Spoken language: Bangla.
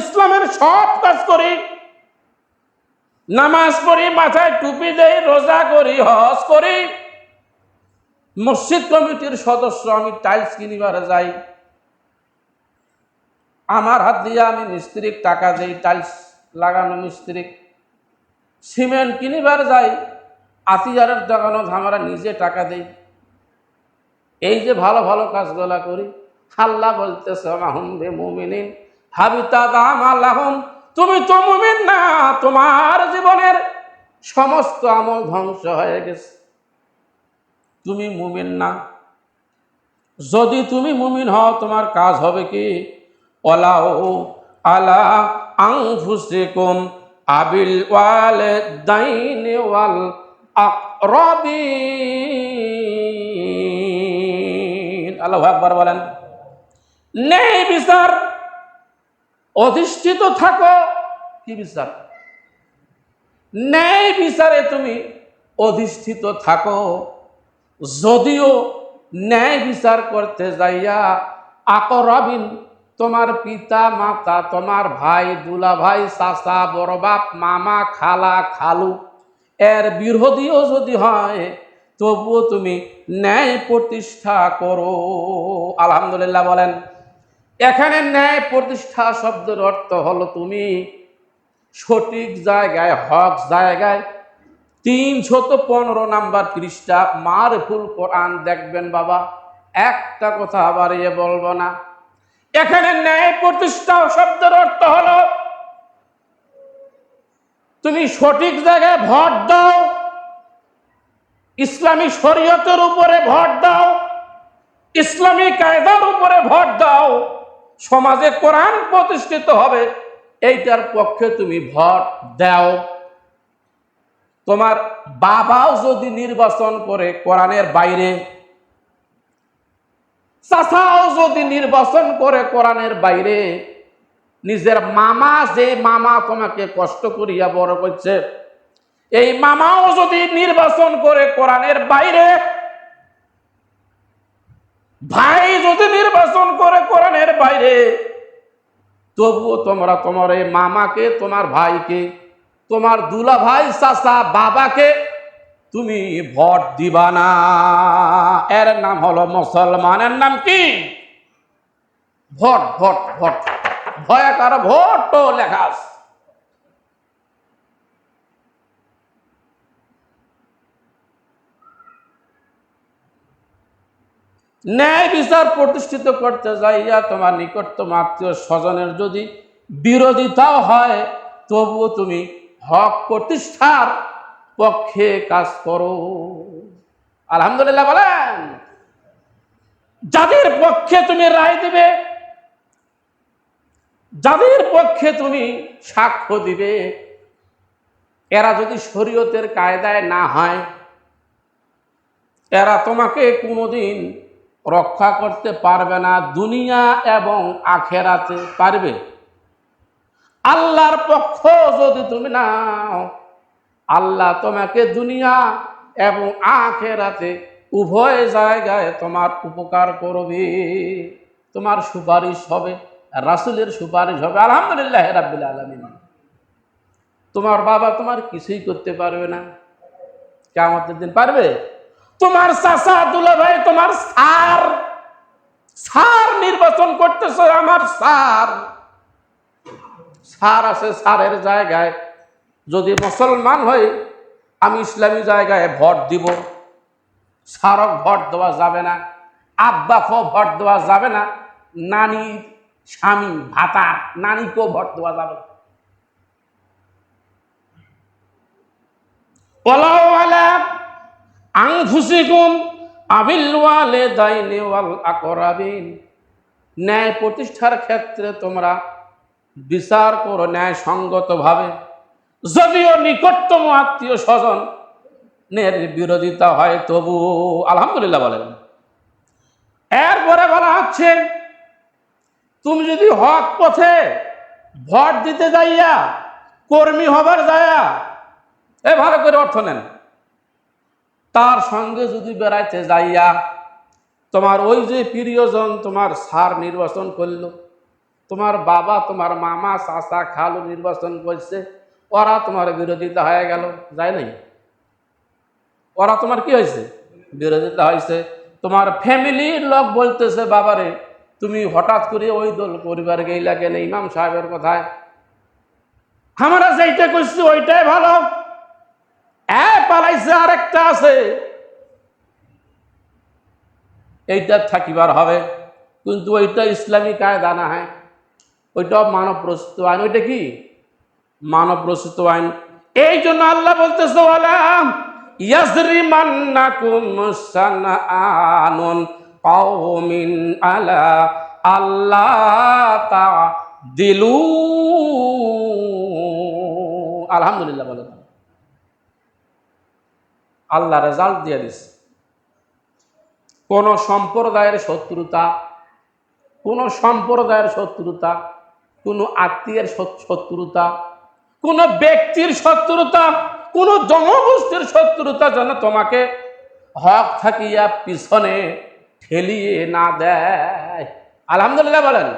ইসলামের সব কাজ করি। নামাজ পড়ি, মাথায় টুপি দেই, রোজা করি, হজ করি। মসজিদ কমিটির সদস্য, আমি টাইলস কিনিবার যাই। আমার হাত দিয়ে আমি মিস্ত্রিক টাকা দেই, টাইলস লাগানো মিস্ত্রিক সিমেন্ট কিনিবার যাই আতিয়ারের দোকানো আমরা নিজে টাকা দেই। এই যে ভালো ভালো কাজগুলা করি, আল্লাহ বলতেছে, মাহুম মুমিনিন হাবিতা দাম আল্লাহম তুমি তো মুমিন না, তোমার জীবনের সমস্ত আমল ধ্বংস হয়ে গেছে। তুমি মুমিন না। যদি তুমি মুমিন হও, তোমার কাজ হবে কি? ওলাও আলা আংফুসিকুম আবিল ওয়াল দাইনে ওয়াল আকরাবিন। আল্লাহু আকবার বলেন, নেই বিচার। অধিষ্ঠিত থাকো, কি বিচার? ন্যায় বিচারে তুমি অধিষ্ঠিত থাকো। যদিও ন্যায় বিচার করতে যাইয়া আকরাবিন, তোমার পিতা, মাতা, তোমার ভাই দুলা ভাই চাচা বড় বাপ মামা, খালা, খালু, এর বিরোধীও যদি হয়, তবুও তুমি ন্যায় প্রতিষ্ঠা করো। আলহামদুলিল্লাহ বলেন এখানে ন্যায় প্রতিষ্ঠা শব্দের অর্থ হলো তুমি সঠিক জায়গায়, হক জায়গায় তিনশত পনেরো নাম্বার পৃষ্ঠা, মার ফুল কোরআন দেখবেন বাবা। একটা কথা আবার এ বলব না। এখানে ন্যায় প্রতিষ্ঠা শব্দের অর্থ হলো তুমি সঠিক জায়গায় ভোট দাও, ইসলামী শরীয়তের উপরে ভোট দাও, ইসলামী কায়দার উপরে ভোট দাও। সমাজে কোরআন প্রতিষ্ঠিত হবে, এইটার পক্ষে তুমি ভোট দাও। তোমার বাবাও যদি নির্বাচন করে কোরআনের বাইরে, চাচাও যদি নির্বাচন করে কোরআনের বাইরে, নিজের মামা যে মামা তোমাকে কষ্ট করিয়া বড় করছে, এই মামাও যদি নির্বাচন করে কোরআনের বাইরে ভাই, যদি নির্বাচন করে কোরআনের বাইরে, তবুও তোমরা তোমার এই মামাকে, তোমার ভাইকে, তোমার দুলা ভাই চাচা, বাবাকে তুমি ভোট দিবা না। এর নাম হলো মুসলমানের নাম কি? Vote vote vote. ভয়াকার ভোট লেখা আছে। ন্যায় বিচার প্রতিষ্ঠিত করতে যাইয়া তোমার নিকটতম আত্মীয় স্বজনের যদি বিরোধিতাও হয়, তবুও তুমি হক প্রতিষ্ঠার পক্ষে কাজ করো। আলহামদুলিল্লাহ বলেন, যাদের পক্ষে তুমি রায় দিবে, যাদের পক্ষে তুমি সাক্ষ্য দিবে, এরা যদি শরীয়তের কায়দায় না হয়, এরা তোমাকে কোনোদিন রক্ষা করতে পারবে না দুনিয়া এবং আখেরাতে, পারবে? আল্লাহর পক্ষ যদি তুমি নাও, আল্লাহ তোমাকে দুনিয়া এবং আখেরাতে উভয় জায়গায় তোমার উপকার করবে। তোমার সুপারিশ হবে, রাসুলের সুপারিশ হবে, আলহামদুলিল্লাহ রাব্বিল আলমিন। তোমার বাবা তোমার কিছুই করতে পারবে না। কেমন দিন পারবে? তোমার চাচা দুলা ভাই তোমার সার সার নির্বাচন করতেছ, আমার সার সার আছে সারের জায়গায়। যদি মুসলমান হই, আমি ইসলামী জায়গায় ভোট দিব। সারক ভোট দেওয়া যাবে না, আব্বাকেও ভোট দেওয়া যাবে না, নানি, স্বামী, ভাতা, নানিকেও ভোট দেওয়া যাবে না। আলা আবিল ওয়ালে দাইনে ওয়াল আকরাবিন। ন্যায় প্রতিষ্ঠার ক্ষেত্রে তোমরা বিচার করো ন্যায় সঙ্গতভাবে যদিও নিকটতম আত্মীয় স্বজন নের বিরোধিতা হয়, তবু আলহামদুলিল্লাহ বলেন। এরপরে বলা হচ্ছে, তুমি যদি হক পথে ভোট দিতে যাইয়া, কর্মী হবার যাইয়া এ ভালো করে অর্থ নেন। তার সঙ্গে যদি বেড়াইতে যাইয়া তোমার ওই যে প্রিয়জন তোমার সার নির্বাচন করল, তোমার বাবা, তোমার মামা, চাচা, খালু নির্বাচন করছে, ওরা তোমার বিরোধিতা হয়ে গেল, যায় নাই? ওরা তোমার কি হয়েছে? বিরোধিতা হয়েছে। তোমার ফ্যামিলির লোক বলতেছে, বাবারে, তুমি হঠাৎ করে ওই দল পরিবার গেইলা কেন? ইমাম সাহেবের কথায়। আমরা যেইটা করছি, ওইটাই ভালো। পালাইছে আরেকটা আছে। এইটা থাকিবার হবে, কিন্তু ওইটা ইসলামী কায়দা না, হয়? ওইটা মানব প্রস্তুত আইন। ওইটা কি? মানব প্রস্তুত আইন। এই জন্য আল্লাহ বলতেছে, ওয়ালাম ইয়াজরি মান্নাকুম সানআনুন কওমিন আলা আল্লাহ তা দিলু আলহামদুলিল্লাহ, বলে। আল্লাহ রেজাল্ট দিয়ে দিছে। কোন সম্প্রদায়ের শত্রুতা, কোন সম্প্রদায়ের শত্রুতা, কোন আত্মীয়ের শত্রুতা, কোন ব্যক্তির শত্রুতা, কোন জনগোষ্ঠীর শত্রুতা যেন তোমাকে হক থাকিয়া পিছনে ঠেলিয়ে না দেয়। আলহামদুলিল্লাহ বলেন।